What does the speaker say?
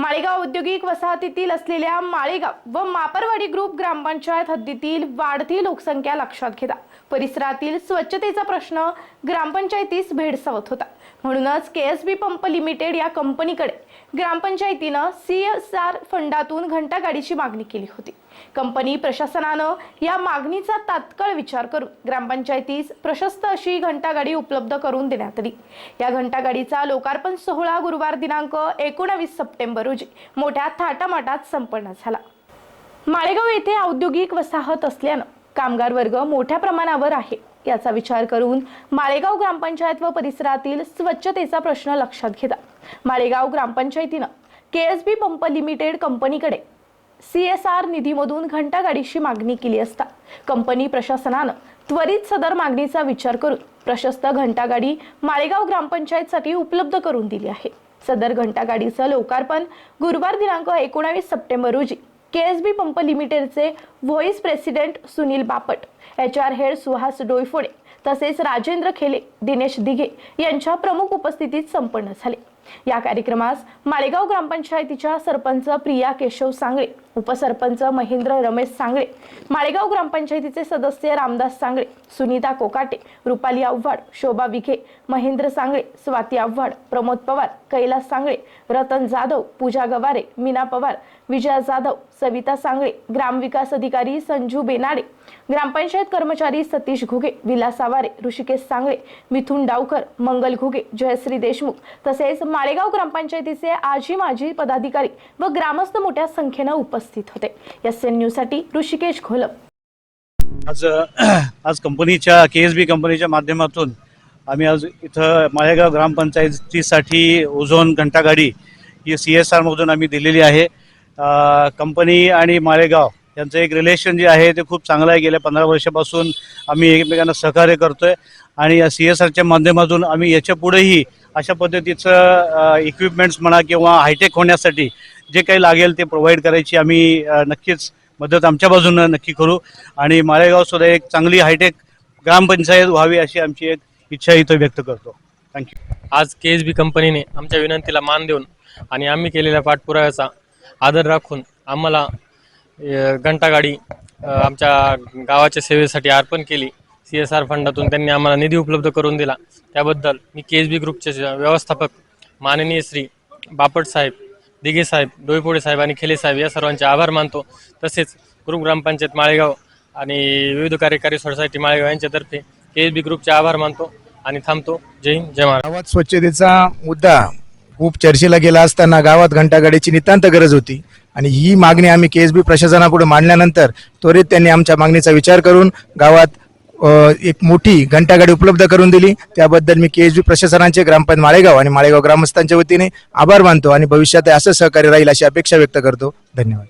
माळेगाव औद्योगिक वसाहतीतील असलेल्या माळेगाव व मापरवाडी ग्रुप ग्रामपंचायत हद्दीतील वाढती लोकसंख्या लक्षात घेता. परिसरातील स्वच्छतेचा प्रश्न ग्रामपंचायतीस भेडसावत होता. म्हणूनच K S B pump limited या कंपनीकडे ग्रामपंचायतीनं सी एस आर फंडातून घंटागाडीची मागणी केली होती. कंपनी प्रशासनानं या मागणीचा तात्काळ विचार करून ग्रामपंचायतीस प्रशस्त अशी घंटागाडी उपलब्ध करून देण्यात आली. या घंटागाडीचा लोकार्पण सोहळा गुरुवार दिनांक एकोणावीस सप्टेंबर रोजी मोठ्या थाटामाटात संपन्न झाला. माळेगाव येथे औद्योगिक वसाहत असल्यानं कामगार वर्ग मोठ्या प्रमाणावर आहे. याचा विचार करून माळेगाव ग्रामपंचायत व परिसरातील स्वच्छतेचा प्रश्न लक्षात घेता. माळेगाव ग्रामपंचायतीनं K S B pump limited कंपनीकडे सी एस आर निधीमधून घंटागाडीची मागणी केली असता कंपनी प्रशासनानं त्वरित सदर मागणीचा विचार करून प्रशस्त घंटागाडी माळेगाव ग्रामपंचायतसाठी उपलब्ध करून दिली आहे. सदर घंटागाडीचं लोकार्पण गुरुवार दिनांक एकोणावीस सप्टेंबर रोजी के एस बी पंप लिमिटेडचे vice president Sunil Bapat H R head Suhas Doiphode तसेच राजेंद्र खेले दिनेश दिघे यांच्या प्रमुख उपस्थितीत संपन्न झाले. या कार्यक्रमास माळेगाव ग्रामपंचायतीच्या सरपंच प्रिया केशव सांगळे उपसरपंच महेंद्र रमेश सांगळे माळेगाव ग्रामपंचायतीचे सदस्य रामदास सांगळे सुनीता कोकाटे रुपाली आव्हाड शोभा विखे महेंद्र सांगळे स्वाती आव्हाड प्रमोद पवार कैलास सांगळे रतन जाधव पूजा गवारे मीना पवार विजया जाधव सविता सांगळे ग्रामविकास अधिकारी संजू बेनाडे ग्रामपंचायत कर्मचारी सतीश घुगे विलास आवारे ऋषिकेश सांगळे मिथुन डावकर मंगल घुगे जयश्री देशमुख तसेच माळेगाव ग्रामपंचायतीचे आजी माजी पदाधिकारी व ग्रामस्थ मोठ्या संख्येनं उपस्थित होते. एस एन न्यूजसाठी ऋषिकेश घोलप आज आज कंपनीच्या के एस बी कंपनीच्या माध्यमातून आम्ही आज इथं माळेगाव ग्रामपंचायतीसाठी ओझोन घंटागाडी ही सी एस आरमधून आम्ही दिलेली आहे. कंपनी आणि माळेगाव यांचं एक रिलेशन जे आहे ते खूप चांगलं आहे. गेल्या पंधरा वर्षापासून आम्ही एकमेकांना सहकार्य करतोय आणि या सी एस आरच्या माध्यमातून आम्ही याच्या पुढेही अशा पद्धतीचं इक्विपमेंट्स म्हणा किंवा हायटेक होण्यासाठी जे काही लागेल ते प्रोव्हाइड करायची आम्ही नक्कीच मदत आमच्या बाजूनं नक्की करू. आणि माळेगाव सुद्धा एक चांगली हायटेक ग्रामपंचायत व्हावी अशी आमची एक इच्छा इथं व्यक्त करतो. थँक्यू आज के एस बी कंपनीने आमच्या विनंतीला मान देऊन आणि आम्ही केलेल्या पाठपुराव्याचा आदर राखून आम्हाला घंटागाडी आमच्या गावाच्या सेवेसाठी अर्पण केली. सी एस आर फंडातून त्यांनी आम्हाला निधी उपलब्ध करून दिला. त्याबद्दल मी के एस बी ग्रुपचे व्यवस्थापक माननीय श्री बापट साहेब दिघे साहेब डोईपोडे साहेब आणि खेले साहेब या सर्वांचे आभार मानतो. तसेच ग्रुप ग्रामपंचायत माळेगाव आणि विविध कार्यकारी सोसायटी माळेगाव यांच्यातर्फे के एस बी ग्रुपचे आभार मानतो आणि थांबतो. जय हिंद जय महाराज गावात स्वच्छतेचा मुद्दा खूप चर्चेला गेला असताना गावात घंटागाडीची नितांत गरज होती आणि ही मागणी आम्ही के एस बी प्रशासनापुढे मांडल्यानंतर त्वरित त्यांनी आमच्या मागणीचा विचार करून गावात एक मोठी घंटागाडी उपलब्ध करून दिली. त्याबद्दल मी के एस बी प्रशासनाचे ग्रामपंचायत माळेगाव आणि माळेगाव ग्रामस्थांच्या वतीने आभार मानतो आणि भविष्यात असं सहकार्य राहील अशी अपेक्षा व्यक्त करतो. धन्यवाद.